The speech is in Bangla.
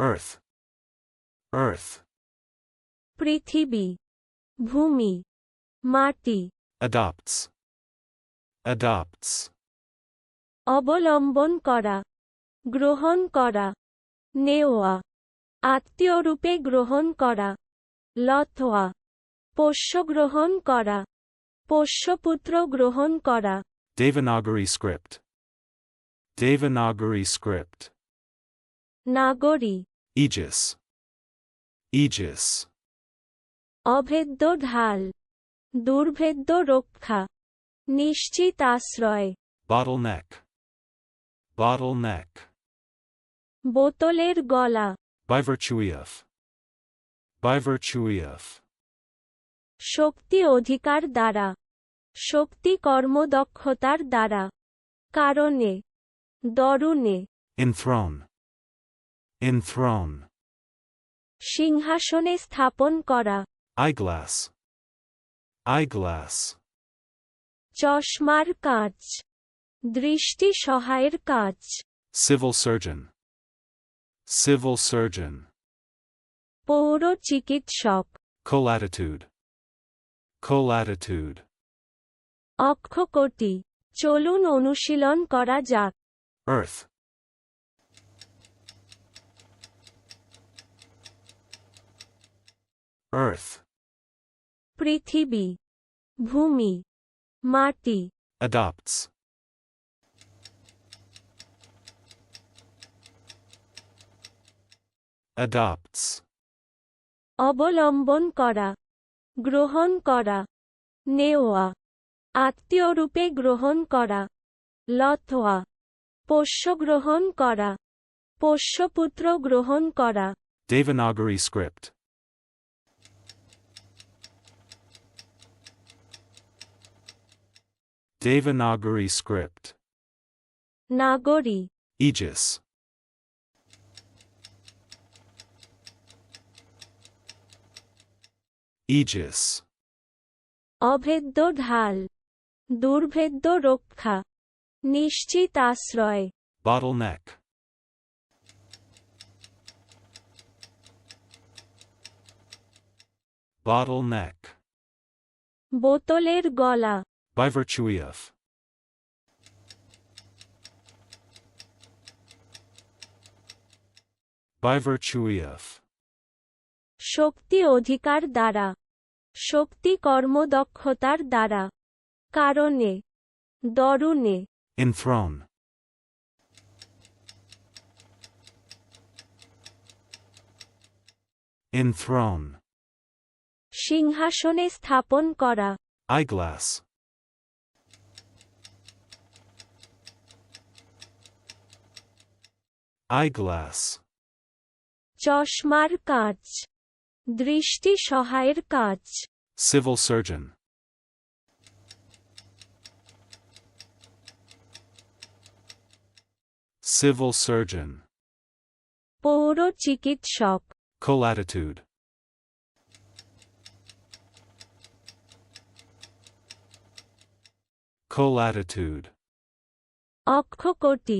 earth, earth, পৃথিবী ভূমি মাটি adopts, adopts, অবলম্বন করা গ্রহণ করা নেওয়া আত্মীয়রূপে গ্রহণ করা লথোয়া পোষ্য গ্রহণ করা পোষ্যপুত্র গ্রহণ করা Devanagari script, Devanagari script, Nagari Aegis, Aegis, অভেদ্য ঢাল দুর্ভেদ্য রক্ষা নিশ্চিত আশ্রয়। Bottleneck, bottleneck, বোতলের গলা। By virtue of, by virtue of, শক্তি অধিকার দ্বারা শক্তি কর্মদক্ষতার দ্বারা। কারণে দরুণে enthrone, enthrone, সিংহাসনে স্থাপন করা eyeglass, eyeglass, চশমার কাজ দৃষ্টি সহায়ের কাজ civil surgeon, civil surgeon, পৌর চিকিৎসক colatitude, colatitude, অক্ষকোটি চলুন অনুশীলন করা যাক earth, earth, পৃথিবী ভূমি মাটি adopts, adopts, অবলম্বন করা গ্রহণ করা নেওয়া আত্মীয়রূপে গ্রহণ করা লথোয়া পোষ্য গ্রহণ করা পোষ্যপুত্র গ্রহণ করা Devanagari script, Devanagari script, Nagari Aegis, Aegis, অভেদ্য ঢাল দুর্ভেদ্য রক্ষা নিশ্চিত আশ্রয় bottleneck, bottleneck, বোতলের গলা by virtue of, by virtue of, শক্তি অধিকার দ্বারা শক্তি কর্মদক্ষতার দ্বারা কারণে দরুণে enthrone, enthrone, সিংহাসনে স্থাপন করা eyeglass, eyeglass, চশমার কাজ দৃষ্টি সহায়ের কাজ civil surgeon, civil surgeon, পৌর চিকিৎসক colatitude, colatitude, অক্ষকোটি